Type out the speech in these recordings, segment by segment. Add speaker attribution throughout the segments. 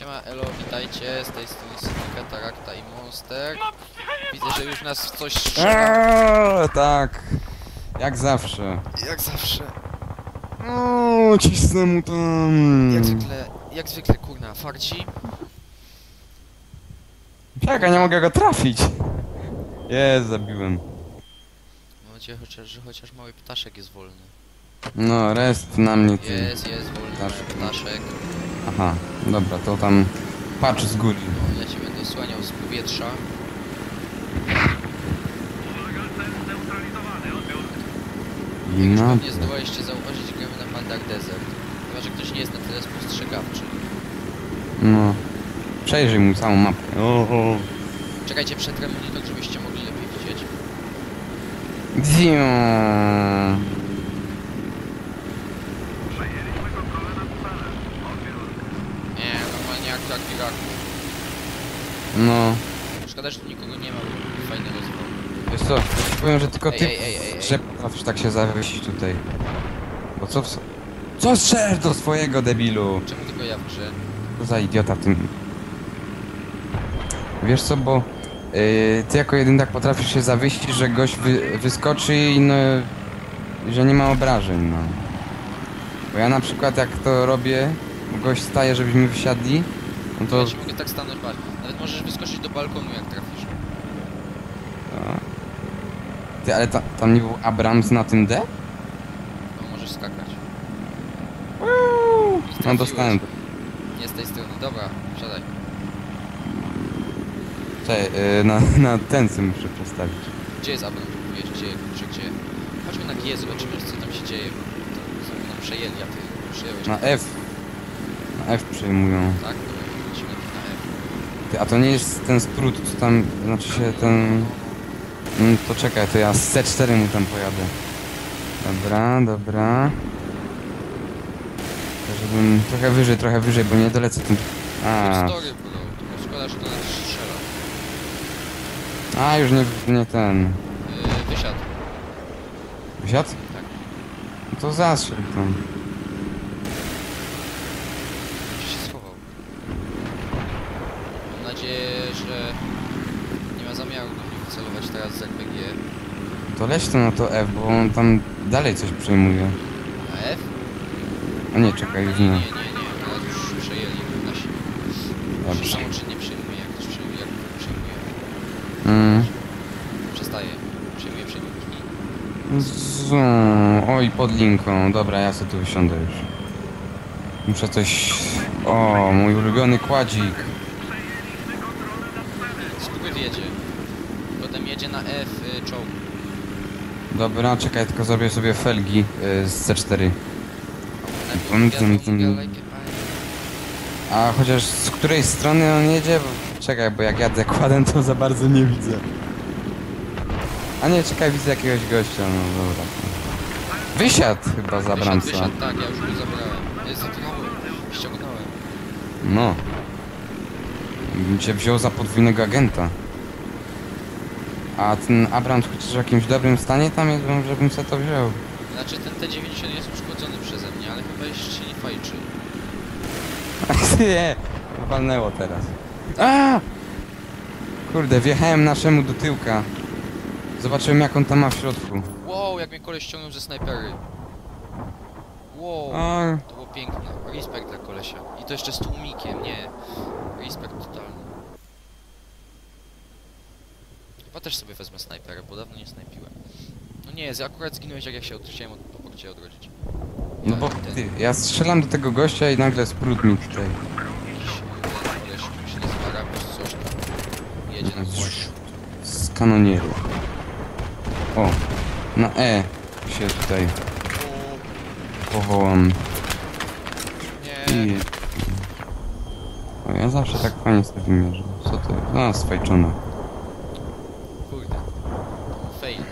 Speaker 1: Siema, elo, witajcie, z tej strony Syndika, Tarakta i Monster. Widzę, że już nas w coś strzela.
Speaker 2: Eee, tak. Jak zawsze.
Speaker 1: Jak zawsze.
Speaker 2: O, cisnę mu tam.
Speaker 1: Jak zwykle, jak zwykle, kurna, farci.
Speaker 2: Czekaj, nie mogę go trafić. Jest, zabiłem.
Speaker 1: Mam nadzieję, chociaż, że chociaż mały ptaszek jest wolny.
Speaker 2: No, rest na mnie ty.
Speaker 1: Jest, jest wolny
Speaker 2: Ptaszek.
Speaker 1: ptaszek.
Speaker 2: Aha, dobra, to tam patrz z góry.
Speaker 1: No, ja cię będę osłaniał z powietrza.
Speaker 2: No,
Speaker 1: pewnie zdołaliście zauważyć, gramy na Pandar Desert. Chyba, że ktoś nie jest na tyle spostrzegawczy.
Speaker 2: no. Przejrzyj mu całą mapę. Oho.
Speaker 1: Czekajcie, przetrę monitor, żebyście mogli lepiej widzieć.
Speaker 2: Ziu.
Speaker 1: Nie, normalnie jak tak Iraku.
Speaker 2: No.
Speaker 1: Szkoda, że tu nikogo nie ma, bo fajny rozwój.
Speaker 2: Wiesz co, powiem, że tylko
Speaker 1: Ej,
Speaker 2: ty
Speaker 1: ej, ej, ej, ej.
Speaker 2: że potrafisz tak się zawiesić tutaj. Bo co w... Co strzelasz do swojego debilu?
Speaker 1: Czemu tylko ja w grze?
Speaker 2: Co za idiota w tym... Wiesz co, bo yy, ty jako jeden tak potrafisz się zawiesić, że gość wy, wyskoczy i no... że nie ma obrażeń, no. Bo ja na przykład jak to robię, gość staje, żebyśmy wysiadli, no to...
Speaker 1: Ja mogę tak stanąć, patrz. Nawet możesz wyskoczyć do balkonu, jak trafisz.
Speaker 2: Ty, ale ta, tam nie był Abrams na tym D?
Speaker 1: No, możesz skakać.
Speaker 2: No
Speaker 1: Trafiłeś.
Speaker 2: dostałem.
Speaker 1: Nie z tej strony. Dobra, siadaj.
Speaker 2: Czekaj, yy, na, na tęcy muszę postawić.
Speaker 1: Gdzie jest Abram? Wiesz, gdzie, kurczę, gdzie? Chodźmy na G, zobaczymy, co tam się dzieje. To sobie nam przejęli, a ty przyjąłeś.
Speaker 2: Na F. Na F przejmują.
Speaker 1: Tak? Dobra, lecimy na F.
Speaker 2: Ty, a to nie jest ten sprut, co tam, znaczy się ten... Mm, to czekaj, to ja z C4 mu tam pojadę. Dobra, dobra. To Żebym trochę wyżej, trochę wyżej, bo nie dolecę tym... A,
Speaker 1: Story, bro. Tylko szkoda, że to nas strzela.
Speaker 2: a już nie, nie ten...
Speaker 1: Yy, wysiadł.
Speaker 2: Wsiadł?
Speaker 1: Tak.
Speaker 2: No to zastrzel tam.
Speaker 1: Gdzie się schował. Mam nadzieję, że nie ma zamiaru do mnie wycelować teraz z RPG.
Speaker 2: To leć to na to F, bo on tam dalej coś przejmuje.
Speaker 1: A F?
Speaker 2: A nie, czekaj, już
Speaker 1: Nie, nie,
Speaker 2: nie.
Speaker 1: nie, nie. Teraz już przejęli nasi.
Speaker 2: Dobrze.
Speaker 1: Samo czy nie przejmuje, jak ktoś przejmuje, jak przejmuje.
Speaker 2: Mm.
Speaker 1: Przestaje. Przejmuje przejmówki.
Speaker 2: Zu, oj, pod linką. Dobra, ja sobie tu wysiądę już. Muszę coś... O, mój ulubiony kładzik.
Speaker 1: Jedzie. Potem jedzie na F y, czołg.
Speaker 2: Dobra, czekaj, tylko zrobię sobie felgi y, z C4. Tum,
Speaker 1: Najpierw
Speaker 2: tum,
Speaker 1: wiadomo,
Speaker 2: tum.
Speaker 1: like it,
Speaker 2: A chociaż z której strony on jedzie? Bo, czekaj, bo jak jadę kładem, to za bardzo nie widzę. A nie, czekaj, widzę jakiegoś gościa, no dobra. Wysiadł chyba za
Speaker 1: Wysiadł,
Speaker 2: bramca.
Speaker 1: wysiadł, tak, ja już go zabrałem. Ja zabrałem, ściągnąłem.
Speaker 2: No. Bym cię wziął za podwójnego agenta. A ten Abrams chociaż w jakimś dobrym stanie tam jest, żebym se to wziął.
Speaker 1: Znaczy ten T90 jest uszkodzony przeze mnie, ale chyba jeszcze nie fajczy.
Speaker 2: nie, walnęło teraz. A! Kurde, wjechałem naszemu do tyłka. Zobaczyłem jak on tam ma w środku.
Speaker 1: Wow, jak mnie koleś ściągnął ze snajpery. Wow,
Speaker 2: A,
Speaker 1: to było piękne. Respekt dla kolesia. I to jeszcze z tłumikiem, nie. Respekt totalny. Chyba też sobie wezmę snajperę, bo dawno nie snajpiłem. No nie, z- akurat zginąłeś jak ja się od, chciałem od, obok cię odrodzić.
Speaker 2: no
Speaker 1: Ja
Speaker 2: bo
Speaker 1: ten-
Speaker 2: ty, ja strzelam do tego gościa i nagle sprut mi tutaj.
Speaker 1: Się Ramus, coś tam. Jedzie na.
Speaker 2: Z kanonieru. O, na E się tutaj powołam.
Speaker 1: Nie,
Speaker 2: I... O, ja zawsze tak fajnie sobie mierzę. Co to jest? No, sfajczona.
Speaker 1: kurde. Fail.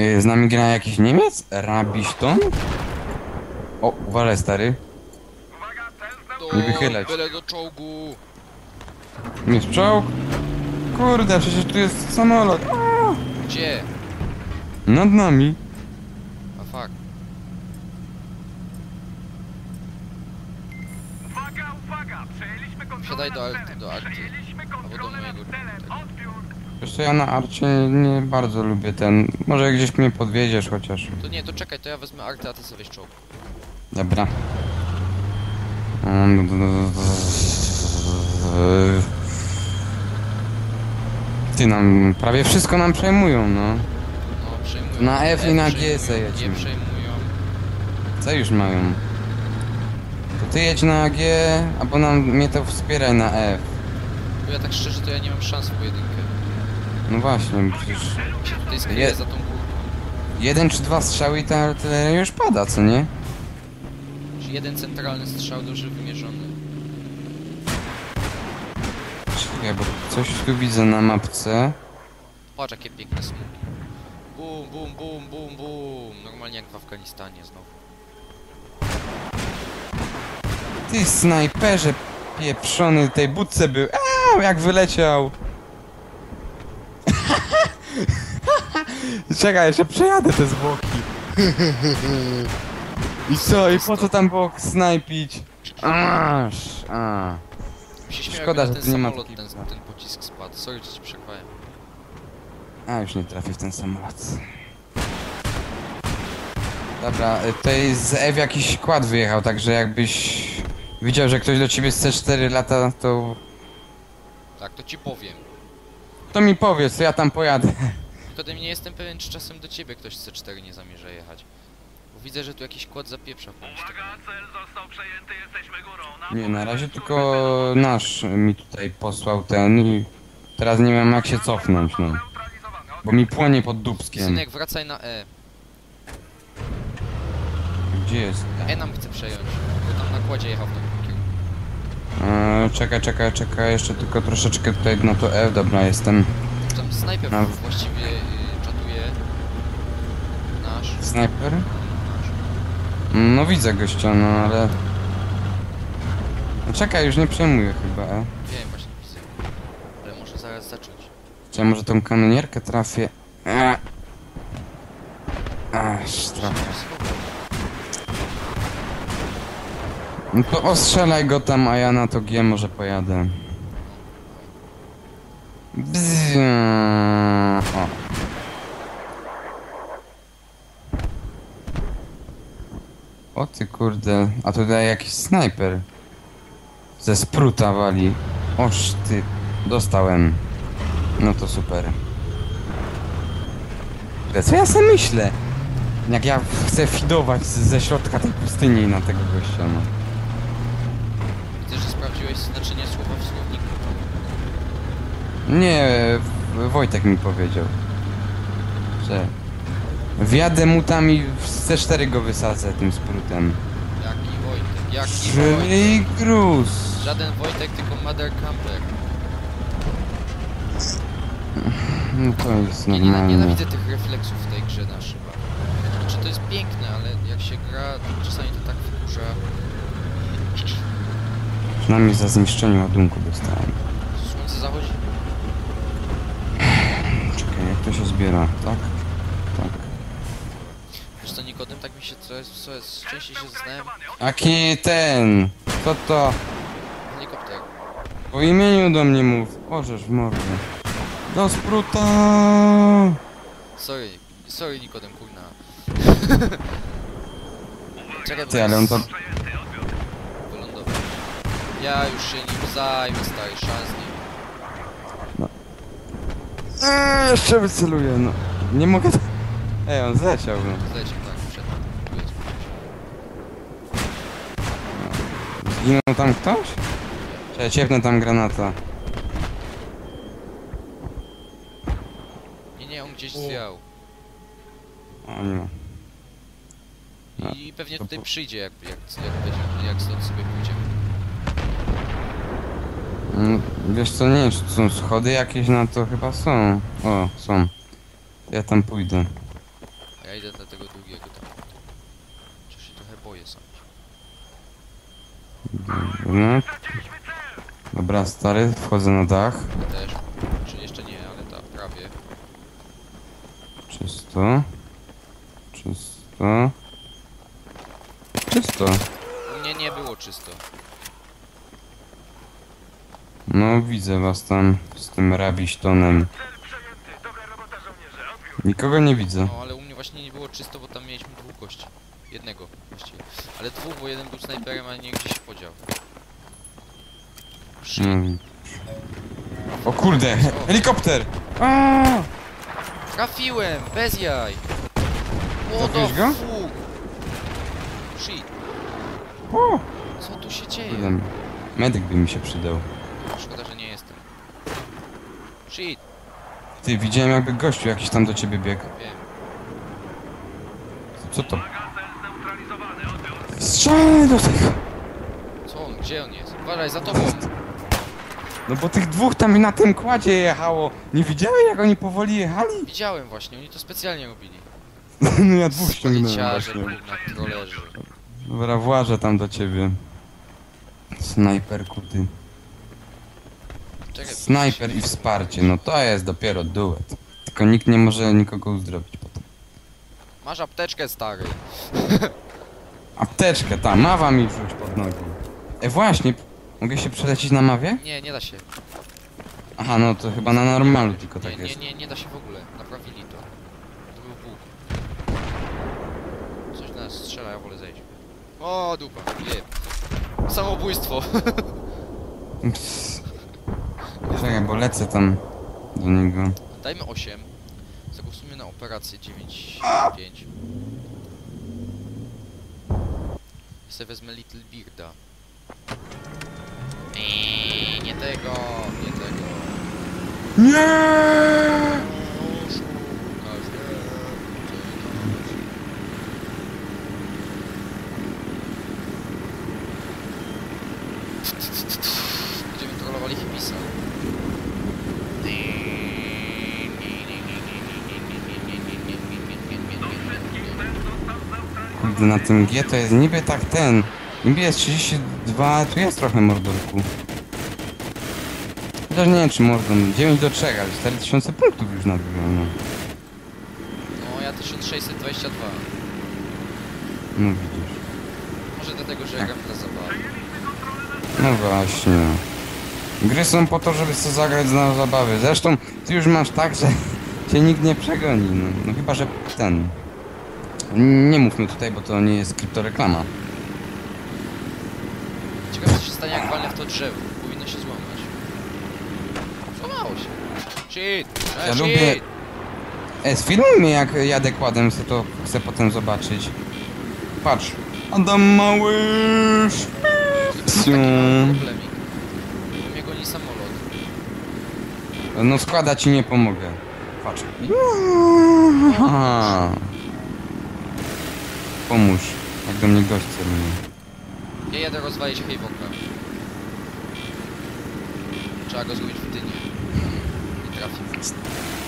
Speaker 2: Yy, z nami gra jakiś Niemiec? Rabiston? O, uważaj stary.
Speaker 1: Do,
Speaker 2: Nie wychylać.
Speaker 1: Byle do czołgu.
Speaker 2: Jest czołg? Kurde, przecież tu jest samolot. A!
Speaker 1: Gdzie?
Speaker 2: Nad nami.
Speaker 1: A fuck.
Speaker 3: Uwaga, uwaga! Przejęliśmy kontrolę
Speaker 1: Wsiadaj do
Speaker 3: nad
Speaker 1: Arty-
Speaker 3: celem.
Speaker 1: do Arty.
Speaker 3: Przejęliśmy
Speaker 1: Albo do
Speaker 3: kontrolę nad
Speaker 1: mojego
Speaker 3: celem.
Speaker 1: tego.
Speaker 3: Odbiór.
Speaker 2: Wiesz co, ja na Arcie nie bardzo lubię ten... Może gdzieś mnie podwiedziesz chociaż.
Speaker 1: To nie, to czekaj, to ja wezmę artę, a ty sobie weź czołg.
Speaker 2: Dobra. Ty nam... prawie wszystko nam przejmują, no.
Speaker 1: No, przejmują.
Speaker 2: Na F i na G se jedźmy.
Speaker 1: Nie przejmują.
Speaker 2: Co już mają? To ty jedź na G, albo nam, mnie to wspieraj na F.
Speaker 1: Bo ja tak szczerze, to ja nie mam szans w pojedynkę.
Speaker 2: No właśnie, przecież...
Speaker 1: Się tutaj
Speaker 2: Je-
Speaker 1: za tą górką.
Speaker 2: Jeden czy dwa strzały i ta artyleria już pada, co nie?
Speaker 1: Czy jeden centralny strzał dobrze wymierzony.
Speaker 2: Czekaj, bo coś tu widzę na mapce.
Speaker 1: Patrz jakie piękne smugi. Bum, bum, bum, bum, bum. Normalnie jak w Afganistanie znowu.
Speaker 2: Ty snajperze pieprzony tej budce był. Aaa, jak wyleciał. Czekaj, jeszcze przejadę te zwłoki. I co, i po co tam było snajpić? Aż, a.
Speaker 1: Mi się śmiało,
Speaker 2: Szkoda, że
Speaker 1: na
Speaker 2: tu nie
Speaker 1: ten
Speaker 2: ma
Speaker 1: samolot,
Speaker 2: takiej-
Speaker 1: ten, ten pocisk spadł. Sorry, że ci przerwałem.
Speaker 2: A, już nie trafię w ten samolot. Dobra, y, tutaj z Ew jakiś kład wyjechał, także jakbyś widział, że ktoś do ciebie z C4 lata, to...
Speaker 1: Tak, to ci powiem.
Speaker 2: To mi powiedz, ja tam pojadę.
Speaker 1: Tylko nie jestem pewien, czy czasem do ciebie ktoś z C4 nie zamierza jechać. Bo widzę, że tu jakiś kład zapieprza.
Speaker 3: Uwaga, cel został przejęty, jesteśmy górą.
Speaker 2: Nie, na razie tylko nasz mi tutaj posłał ten i teraz nie wiem jak się cofnąć, no. Bo mi płonie pod dubskiem.
Speaker 1: Synek, wracaj na E.
Speaker 2: Gdzie jest?
Speaker 1: E nam chce przejąć. Bo tam na kładzie jechał kierunku.
Speaker 2: Eee, czekaj, czekaj, czekaj, jeszcze tylko troszeczkę tutaj na to F, dobra, jestem.
Speaker 1: Tam snajper
Speaker 2: No.
Speaker 1: właściwie y, czatuje. Nasz.
Speaker 2: Snajper? No widzę gościa, no ale... No, czekaj, już nie przejmuję chyba, e.
Speaker 1: Wiem, właśnie widzę. Ale może zaraz zacząć.
Speaker 2: Czy ja może tą kanonierkę trafię? Eee. Aż trafię. No to ostrzelaj go tam, a ja na to G może pojadę. O. O ty kurde, a tutaj jakiś snajper. Ze spruta wali. Oż ty, dostałem. No to super. Co ja sobie myślę? Jak ja chcę fidować ze środka tej pustyni na tego gościa, no.
Speaker 1: Sprawdziłeś znaczenie słowa w słowniku.
Speaker 2: Nie, Wojtek mi powiedział, że wjadę mu tam i w C4 go wysadzę tym sprutem.
Speaker 1: Jaki Wojtek? Jaki Wojtek?
Speaker 2: Czyli gruz.
Speaker 1: Żaden Wojtek, tylko Mother Camper.
Speaker 2: No to jest
Speaker 1: Ja nie,
Speaker 2: normalne.
Speaker 1: nienawidzę tych refleksów w tej grze na szybach. Znaczy to jest piękne, ale jak się gra, to czasami to tak wkurza.
Speaker 2: Przynajmniej za zniszczenie ładunku dostałem.
Speaker 1: Słońce zachodzi.
Speaker 2: Czekaj, jak to się zbiera, tak? Tak.
Speaker 1: Wiesz co, Nikodem, tak mi się coraz, coraz częściej się zastanawiam.
Speaker 2: Aki ten, co to?
Speaker 1: Helikopter.
Speaker 2: Po imieniu do mnie mów. Możesz w mordę. Do spruta!
Speaker 1: Sorry, sorry Nikodem, kurna. Czekaj,
Speaker 2: Ty, ale on to...
Speaker 1: Ja już się nim zajmę, stary, szans nie.
Speaker 2: Eee, jeszcze wyceluję, no. Nie mogę... Ej, on zleciał, no.
Speaker 1: Zlecił, tak, przed.
Speaker 2: Zginął tam ktoś? Ciepnę tam granata.
Speaker 1: Nie, nie, on gdzieś zwiał.
Speaker 2: O, nie ma. No,
Speaker 1: I pewnie
Speaker 2: to
Speaker 1: tutaj
Speaker 2: po-
Speaker 1: przyjdzie, jak, jak, jak, będzie, jak stąd sobie pójdziemy.
Speaker 2: Mm, Wiesz co, nie wiem, czy są schody jakieś na to? Chyba są. O, są. Ja tam pójdę.
Speaker 1: Ja idę do tego długiego tam. Chociaż się trochę boję sam.
Speaker 3: Cel.
Speaker 2: dobra, stary, wchodzę na dach.
Speaker 1: Ja też. Czy jeszcze nie, ale tak, prawie.
Speaker 2: Czysto. Czysto. Czysto. Czysto.
Speaker 1: U mnie nie było czysto.
Speaker 2: No widzę was tam z tym rabiśtonem.
Speaker 3: Cel przejęty. Dobra robota, żołnierze. Odbiór.
Speaker 2: Nikogo nie widzę.
Speaker 1: No ale u mnie właśnie nie było czysto, bo tam mieliśmy dwóch gości. Jednego właściwie. Ale dwóch, bo jeden był snajperem, a nie gdzieś się podział. Shit.
Speaker 2: Mm. O kurde! Helikopter! Aaaa!
Speaker 1: Trafiłem! Bez jaj! What the
Speaker 2: Trafiłeś go?
Speaker 1: fuck? Shit.
Speaker 2: O!
Speaker 1: Co tu się dzieje?
Speaker 2: Medyk by mi się przydał.
Speaker 1: Szkoda, że nie jestem. Shit.
Speaker 2: Ty, widziałem jakby gościu jakiś tam do ciebie biegł.
Speaker 1: Wiem.
Speaker 2: Co to? Strzelaj do tych!
Speaker 1: Co on? Gdzie on jest? Uważaj, za tobą!
Speaker 2: No bo tych dwóch tam na tym kładzie jechało. Nie widziałeś jak oni powoli jechali?
Speaker 1: Widziałem właśnie, oni to specjalnie robili.
Speaker 2: No ja dwóch ściągnąłem
Speaker 1: Spaliciarze,
Speaker 2: właśnie.
Speaker 1: kurna, trollerzy.
Speaker 2: Dobra, włażę tam do ciebie. Snajperku ty.
Speaker 1: Czekaj,
Speaker 2: Snajper i wsparcie, no to jest dopiero duet. Tylko nikt nie może nikogo uzdrowić potem.
Speaker 1: Masz apteczkę, stary.
Speaker 2: Apteczkę, ta, mawa mi wrzuć pod nogi. E właśnie, mogę się przelecieć na mawie?
Speaker 1: Nie, nie da się.
Speaker 2: Aha, no to chyba na normalu tylko
Speaker 1: Nie,
Speaker 2: tak
Speaker 1: nie,
Speaker 2: jest.
Speaker 1: nie, nie da się w ogóle. Naprawili to. To był Bóg. Coś do nas strzela, ja wolę zejść. O, dupa, nie. Samobójstwo.
Speaker 2: Ps. Czekaj, bo lecę tam do niego.
Speaker 1: Dajmy 8. Zagłosujmy na operację 9, 5. I sobie wezmę Little Bearda. Eee, nie tego, nie tego.
Speaker 2: Nie!
Speaker 1: Będziemy trollowali Hibisa.
Speaker 2: Kurde, na tym G to jest niby tak ten. Niby jest 32, tu jest trochę mordorku. Chociaż nie wiem czy mordą. 9 do 3, ale 4000 punktów już nabyłem. No,
Speaker 1: No, ja 1622.
Speaker 2: no widzisz.
Speaker 1: Może dlatego, że ja gram dla zabawy.
Speaker 2: No właśnie. Gry są po to, żeby sobie zagrać na zabawy. Zresztą ty już masz tak, że cię nikt nie przegoni. No, no chyba, że ten. Nie mówmy tutaj, bo to nie jest kryptoreklama.
Speaker 1: Ciekawe co się stanie jak walnę w to drzewo. Powinno się złamać. Złamało się. Shit!
Speaker 2: Ja lubię-. E, sfilmuj mnie jak jadę kładem, chcę to chcę potem zobaczyć. Patrz. Adam Małysz!
Speaker 1: Mały problemik. Bo mnie goni samolot.
Speaker 2: No składa ci nie pomogę. Patrz. Aha. Pomóż. Jak do mnie gość celuje.
Speaker 1: Ja jadę rozwalić Haveoka. Trzeba go zgubić w dynie. Nie trafi.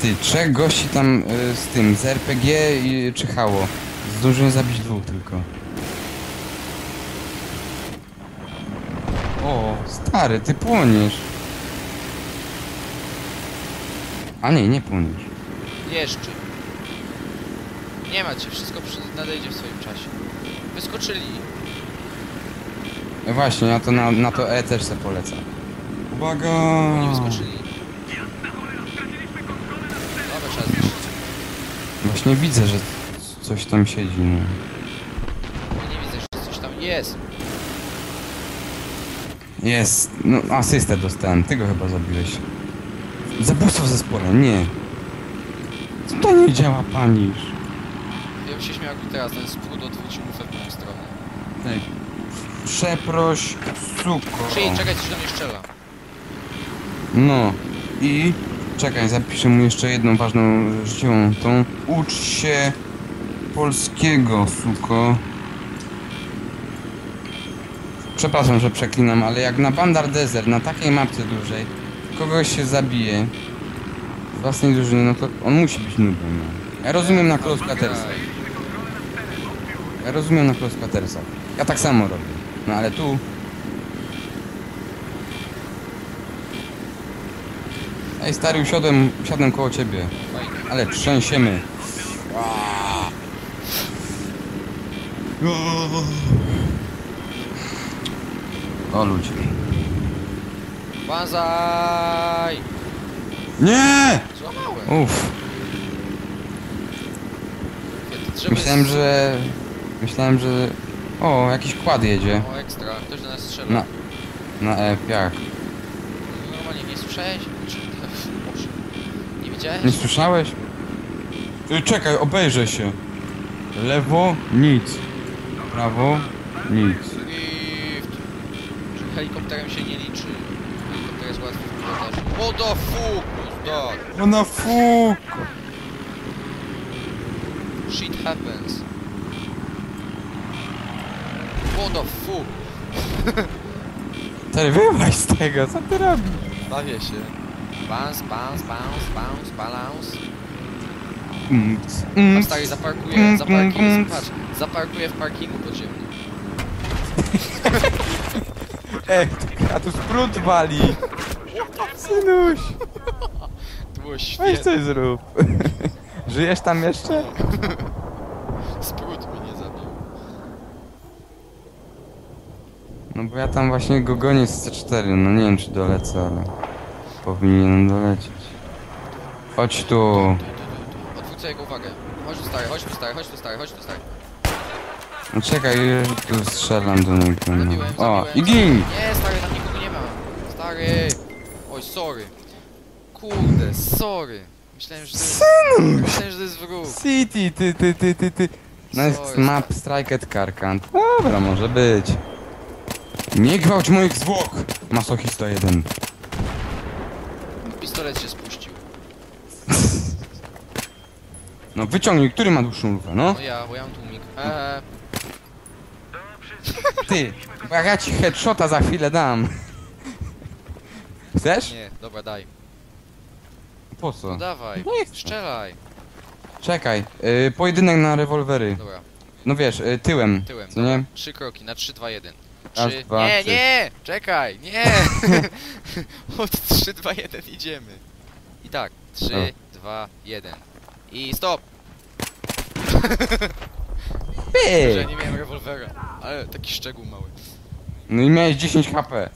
Speaker 2: Ty, trzech gości tam y, z tym, z RPG i czyhało. Zdążyłem zabić dwóch tylko. O, stary, ty płoniesz. A nie, nie płoniesz.
Speaker 1: Jeszcze. Nie macie, wszystko przy... nadejdzie w swoim czasie. Wyskoczyli.
Speaker 2: E, Właśnie, ja to na, na to E też se polecam. Uwaga!
Speaker 1: Oni wyskoczyli. Dobra, trzeba zniszczyć.
Speaker 2: Właśnie widzę, że coś tam siedzi. No.
Speaker 1: Ja nie widzę, że coś tam jest.
Speaker 2: Jest, no asystę dostałem, ty go chyba zabiłeś. Zabójstwo w zespole, nie. Co to nie działa, panisz?
Speaker 1: Ja bym się śmiał, jakby teraz ten spród odwrócił lufę w moją stronę.
Speaker 2: Ej, Przeproś, suko.
Speaker 1: Shit, czekaj, coś do mnie strzela.
Speaker 2: No i czekaj, zapiszę mu jeszcze jedną ważną życiową tą. Ucz się polskiego, suko. Przepraszam, że przeklinam, ale jak na Bandar Desert, na takiej mapce dużej, kogoś się zabije z własnej drużyny, no to on musi być nubem. No. Ja rozumiem na Quartersach. Ja rozumiem na Close Patersa. Ja tak samo robię. No ale tu... Ej stary, usiadłem, usiadłem koło ciebie. Ale trzęsiemy. O ludzie.
Speaker 1: Banzaj!
Speaker 2: Nie!
Speaker 1: Złamałem.
Speaker 2: Uff. Myślałem, że Myślałem, że... O, jakiś kład jedzie.
Speaker 1: O, ekstra. Ktoś do nas strzela.
Speaker 2: Na... Na jak?
Speaker 1: Normalnie nie słyszałeś? Czy... Boże. Nie widziałeś?
Speaker 2: Nie słyszałeś? Y, Czekaj, obejrzę się. Lewo, nic. Prawo, nic.
Speaker 1: Drift. Że helikopterem się nie liczy. Helikopter jest łatwy w pilotażu. What the fuck?
Speaker 2: No na fuk!
Speaker 1: Shit happens. What the fuck?
Speaker 2: Stary, wyłaź z tego, co ty robisz?
Speaker 1: Bawię się. Bounce, bounce, bounce, bounce, balance.
Speaker 2: Mm, mm,
Speaker 1: stary zaparkuje,
Speaker 2: Mm,
Speaker 1: zaparkuje,
Speaker 2: mm,
Speaker 1: patrz, zaparkuje w parkingu podziemnym.
Speaker 2: Ej, a tu sprut wali. Synuś,
Speaker 1: To było
Speaker 2: weź
Speaker 1: świetne.
Speaker 2: coś zrób. Żyjesz tam jeszcze?
Speaker 1: Sprut mnie nie zabił.
Speaker 2: No bo ja tam właśnie go gonię z C4, no nie wiem czy dolecę, ale powinienem dolecieć. Chodź tu.
Speaker 1: Odwrócę jego uwagę. Chodź tu stary, chodź tu stary, chodź tu stary, chodź tu stary.
Speaker 2: No czekaj, tu strzelam do niego. No.
Speaker 1: Zabiłem,
Speaker 2: O,
Speaker 1: zabiłem.
Speaker 2: i gin!
Speaker 1: Nie, stary, tam nikogo nie ma. Stary! Oj, sorry. Kurde, sorry. Myślałem, że to jest... Myślałem, że to jest wróg.
Speaker 2: City, ty, ty, ty, ty, ty. No jest
Speaker 1: Sorry,
Speaker 2: map Striked Carcant. Dobra, może być. Nie gwałć moich zwłok! Masochista jeden.
Speaker 1: Pistolet się spuścił.
Speaker 2: No wyciągnij, który ma dłuższą lufę, no?
Speaker 1: No ja, bo ja mam tłumik. Eee,
Speaker 2: Ty, bo jak ja ci headshota za chwilę dam. Chcesz?
Speaker 1: nie, dobra, daj.
Speaker 2: Po
Speaker 1: No
Speaker 2: co?
Speaker 1: dawaj,
Speaker 2: Nie chcę.
Speaker 1: strzelaj.
Speaker 2: Czekaj, y, pojedynek na rewolwery.
Speaker 1: Dobra,
Speaker 2: No wiesz, y, tyłem,
Speaker 1: tyłem.
Speaker 2: co nie?
Speaker 1: Trzy kroki, na 3, 2, 1.
Speaker 2: Raz,
Speaker 1: Trzy...
Speaker 2: dwa,
Speaker 1: nie,
Speaker 2: trzy.
Speaker 1: nie! Czekaj, nie! Od 3, 2, 1 idziemy. I tak, 3, 2, 1. I stop! Że
Speaker 2: Pyk!
Speaker 1: nie miałem rewolwera, ale taki szczegół mały.
Speaker 2: No i miałeś 10 HP.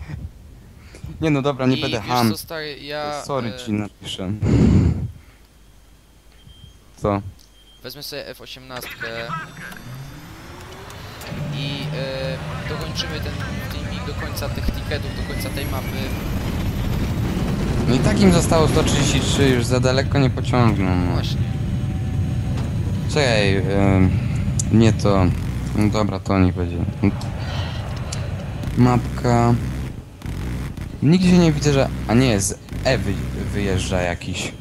Speaker 2: nie no dobra, nie
Speaker 1: I
Speaker 2: będę
Speaker 1: wiesz
Speaker 2: ham.
Speaker 1: co, stary, ja...
Speaker 2: Sorry
Speaker 1: e,
Speaker 2: ci napiszę. Co?
Speaker 1: Wezmę sobie F18 i e, dokończymy ten filmik do końca tych ticketów, do końca tej mapy.
Speaker 2: No i tak im zostało 133, już za daleko nie pociągną.
Speaker 1: Właśnie.
Speaker 2: Czekaj, em, nie to. No dobra, to nie będzie. Mapka. Nigdzie nie widzę, że. A nie, z E wy, wyjeżdża jakiś.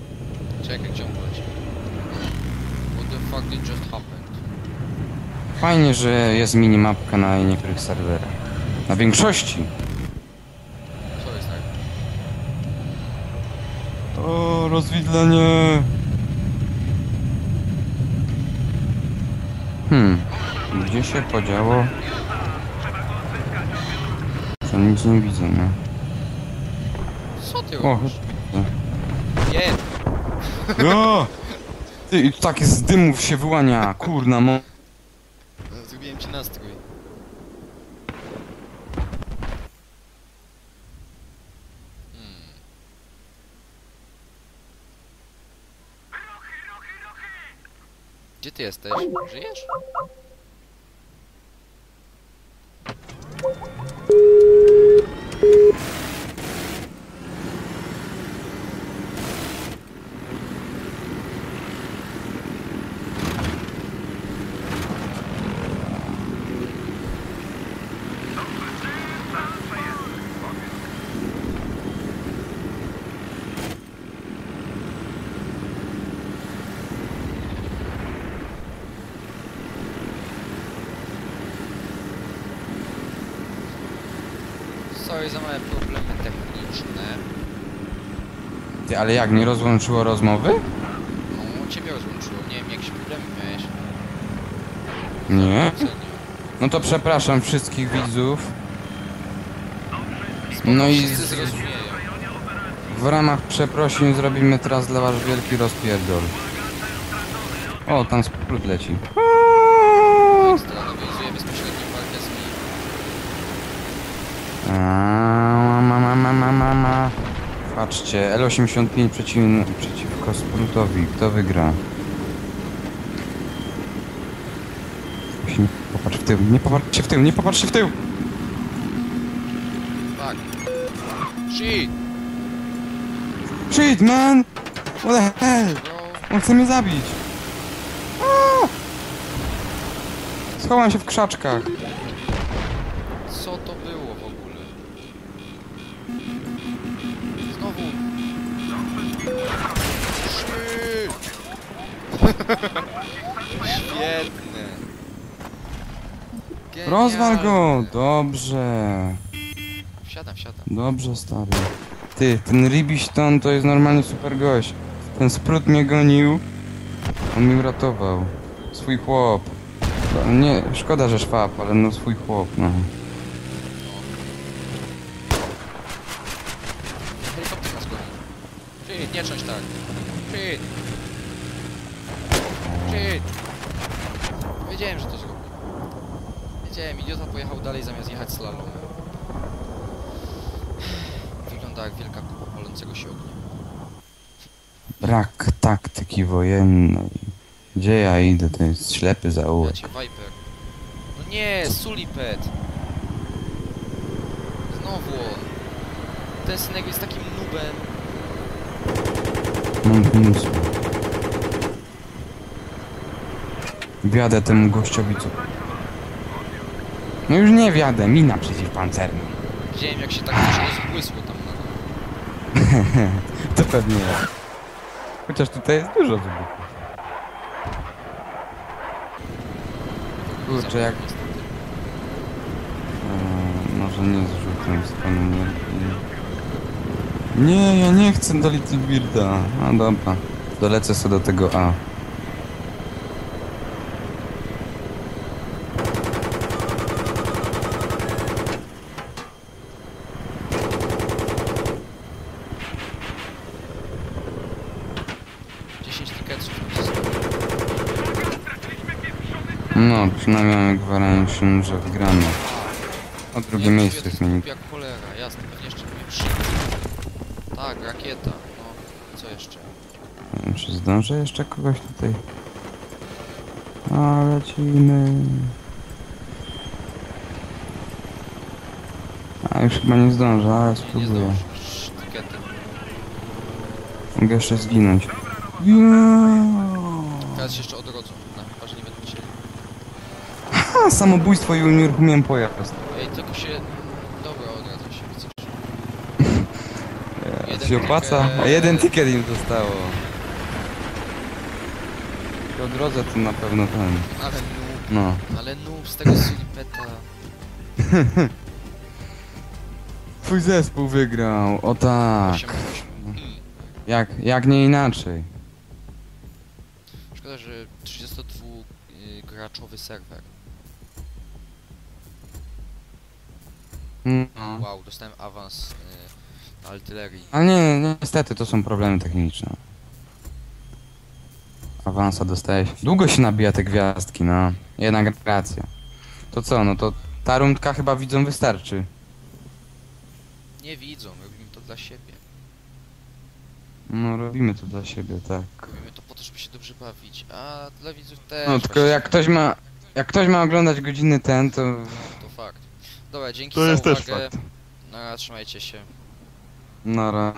Speaker 1: Czekaj, gdzie on chodzi. What the fuck did just happened?
Speaker 2: Fajnie, że jest minimapka na niektórych serwerach. Na większości.
Speaker 1: Co jest tak?
Speaker 2: O, rozwidlenie. Hmm. Gdzie się podziało? To nic nie widzę, no.
Speaker 1: Co ty
Speaker 2: O,
Speaker 1: robisz? Nie!
Speaker 2: O! Ty, i takie z dymów się wyłania, kurna mo...
Speaker 1: Zrobiłem ci nastrój. Hmm. Gdzie ty jesteś? Żyjesz? Sorry za małe problemy techniczne.
Speaker 2: Ty, ale jak, nie rozłączyło rozmowy?
Speaker 1: No, ciebie rozłączyło. Nie wiem, jakieś problemy miałeś.
Speaker 2: Nie.
Speaker 1: Co nie?
Speaker 2: No to przepraszam wszystkich widzów. No i
Speaker 1: wszyscy
Speaker 2: z-
Speaker 1: zrozumieją.
Speaker 2: W ramach przeprosin zrobimy teraz dla was wielki rozpierdol. O, tam sprut leci. Patrzcie, L85 przeciw, przeciwko Sprutowi. Kto wygra? Musi- Popatrz w tył, nie popatrzcie w tył, nie popatrzcie w tył!
Speaker 1: Tak. Shit!
Speaker 2: Shit, man! What the hell?
Speaker 1: Bro!
Speaker 2: On chce mnie zabić! Aaa! Schowam się w krzaczkach.
Speaker 1: Co to Świetne!
Speaker 2: Rozwal go! Dobrze.
Speaker 1: Wsiadam, wsiadam.
Speaker 2: Dobrze, stary. Ty, ten Ribiston to jest normalnie super gość. Ten sprut mnie gonił. On mi uratował. Swój chłop. No, Nie, szkoda, że szwab, ale no swój chłop, no.
Speaker 1: Helikopter nas goni. Shit, nie cząć tak. Shit! Shit! Wiedziałem, że to zrobi. Wiedziałem, idiota pojechał dalej zamiast jechać slalomem. Wygląda jak wielka kupa palącego się ognia.
Speaker 2: Brak taktyki wojennej. Gdzie ja idę? To jest ślepy zaułek.
Speaker 1: cię Viper. No nie, Sulipet! Znowu on. Ten synek jest takim nubem.
Speaker 2: Mam pomysł. Wiadę temu gościowi co... No już nie wiadę, mina przeciwpancerna.
Speaker 1: Widziałem jak się tak rozbłysło tam na dole.
Speaker 2: To pewnie ja. Chociaż tutaj jest dużo wybuchów. Kurczę, jak... Eee, może nie z rzutem stanu energii. Nie, ja nie chcę do Little Bearda. A dobra. Dolecę sobie do tego A.
Speaker 1: Dziesięć tiketów nam zostało.
Speaker 2: No, przynajmniej mamy że wygramy. O drugie
Speaker 1: Nie,
Speaker 2: miejsce
Speaker 1: jest
Speaker 2: zmienić.
Speaker 1: jak cholera, jasne, pewnie jeszcze mnie przyjdzie. Tak, rakieta, no, co jeszcze?
Speaker 2: Nie wiem, czy zdążę jeszcze kogoś tutaj. A, lecimy. A, już chyba nie zdążę, ale spróbuję. Mogę jeszcze zginąć. Yeah.
Speaker 1: Teraz jeszcze odrodzą, no, chyba, że nie będą chcieli.
Speaker 2: Ha, samobójstwo i unieruchomiłem pojazd.
Speaker 1: Ej, tylko się... Dobra, odradzam się, chcesz. Jeden
Speaker 2: się opłaca?
Speaker 1: ticket.
Speaker 2: A jeden ticket im zostało. Po drodze to na pewno ten.
Speaker 1: Ale noob,
Speaker 2: No.
Speaker 1: ale noob z tego Sulipeta.
Speaker 2: Twój zespół wygrał, o tak.
Speaker 1: Hmm.
Speaker 2: Jak, jak nie inaczej.
Speaker 1: Szkoda, że 32-graczowy serwer.
Speaker 2: No.
Speaker 1: Wow, dostałem awans y, artylerii.
Speaker 2: A nie, nie, niestety to są problemy techniczne. Awansa dostałeś. Długo się nabija te gwiazdki, no. Jednak racja. To co, no to ta rundka chyba widzą wystarczy.
Speaker 1: Nie widzą, robimy to dla siebie.
Speaker 2: No robimy to dla siebie, tak.
Speaker 1: Robimy to po to, żeby się dobrze bawić, a dla widzów też.
Speaker 2: No tylko jak ktoś ma... Jak ktoś ma oglądać godziny ten, to...
Speaker 1: Dobra, dzięki
Speaker 2: To
Speaker 1: za
Speaker 2: jest też
Speaker 1: uwagę.
Speaker 2: fakt.
Speaker 1: No, trzymajcie się.
Speaker 2: Nara.